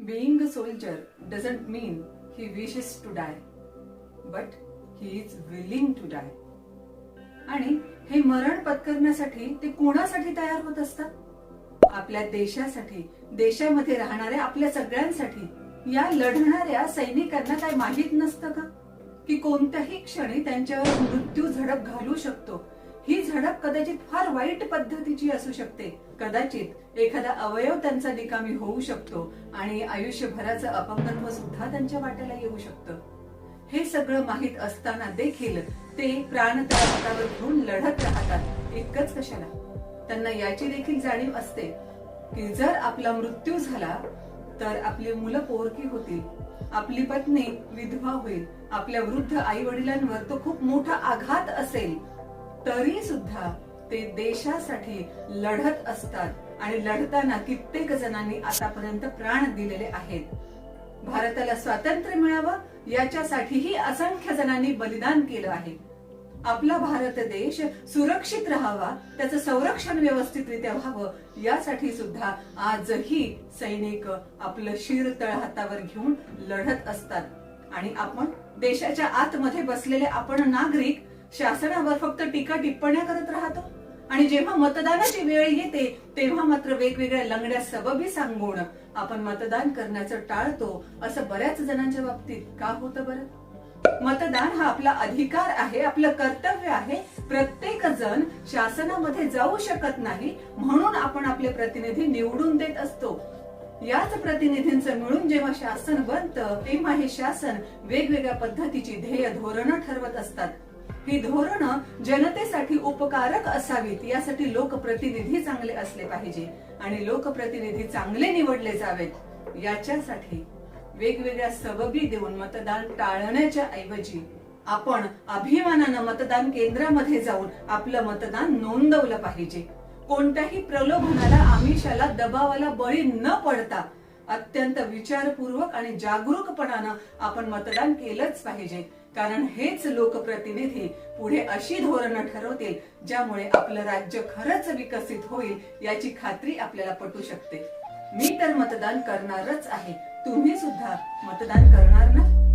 Being a soldier doesn't mean he wishes to die, but he is willing to die. आणि हे मरण पत्करण्यासाठी ते कोणासाठी तयार होत असतात आपल्या देशासाठी देशामध्ये राहणाऱ्या आपल्या सगळ्यांसाठी या लढणाऱ्या सैनिकांना काय माहीत नसतं का की कोणत्याही क्षणी त्यांच्यावर मृत्यू झडप घालू शकतो ही झडप कदाचित फार वाईट पद्धतीची असू शकते. कदाचित एखादा अवयव त्यांचा निकामी होऊ शकतो आणि आयुष्यभराचं अपंगत्व सुद्धा त्यांच्या वाट्याला येऊ शकतं. हे सगळं माहीत असताना देखील ते प्राण घेऊन लढत राहतात. इतकंच कशाला? त्यांना याची देखील जाणीव असते की जर आपला मृत्यू झाला तर आपली मुलं पोरकी होतील आपली पत्नी विधवा होईल आपल्या वृद्ध आई वडिलांवर तो खूप मोठा आघात असेल तरी सुद्धा ते देशासाठी लढत असतात आणि लढताना कित्येक जणांनी आतापर्यंत प्राण दिलेले आहेत. भारताला स्वातंत्र्य मिळावं याच्यासाठीही असंख्य जणांनी बलिदान केलं आहे. आपला भारत देश सुरक्षित राहावा त्याचं संरक्षण व्यवस्थितरित्या व्हावं यासाठी सुद्धा आजही सैनिक आपलं शिर तळहातावर घेऊन लढत असतात. आणि आपण देशाच्या आतमध्ये बसलेले आपण नागरिक शासनावर फक्त टीका टिप्पण्या करत राहतो. आणि जेव्हा मतदानाची वेळ येते तेव्हा मात्र वेगवेगळ्या लंगड्या सबबी सांगून आपण मतदान करण्याचं टाळतो असं बऱ्याच जणांच्या बाबतीत का होतं बरं? मतदान हा आपला अधिकार आहे आपलं कर्तव्य आहे. प्रत्येक जण शासनामध्ये जाऊ शकत नाही म्हणून आपण आपले प्रतिनिधी निवडून देत असतो. याच प्रतिनिधींचं मिळून जेव्हा शासन बनतं तेव्हा हे शासन वेगवेगळ्या पद्धतीची ध्येय धोरणं ठरवत असतात. ही धोरणं जनतेसाठी उपकारक असावीत यासाठी लोकप्रतिनिधी चांगले असले पाहिजे. आणि लोकप्रतिनिधी चांगले निवडले जावेत याच्यासाठी वेगवेगळ्या सबबी देऊन मतदान टाळण्याच्या ऐवजी आपण अभिमानानं मतदान केंद्रामध्ये जाऊन आपलं मतदान नोंदवलं पाहिजे. कोणत्याही प्रलोभनाला आमिषाला दबावाला बळी न पडता अत्यंत विचारपूर्वक आणि जागरूकपणानं आपण मतदान केलंच पाहिजे. कारण हेच लोकप्रतिनिधी पुढे अशी धोरणं ठरवतील ज्यामुळे आपलं राज्य खरंच विकसित होईल याची खात्री आपल्याला पटू शकते. मी तर मतदान करणारच आहे. तुम्ही सुद्धा मतदान करणार ना?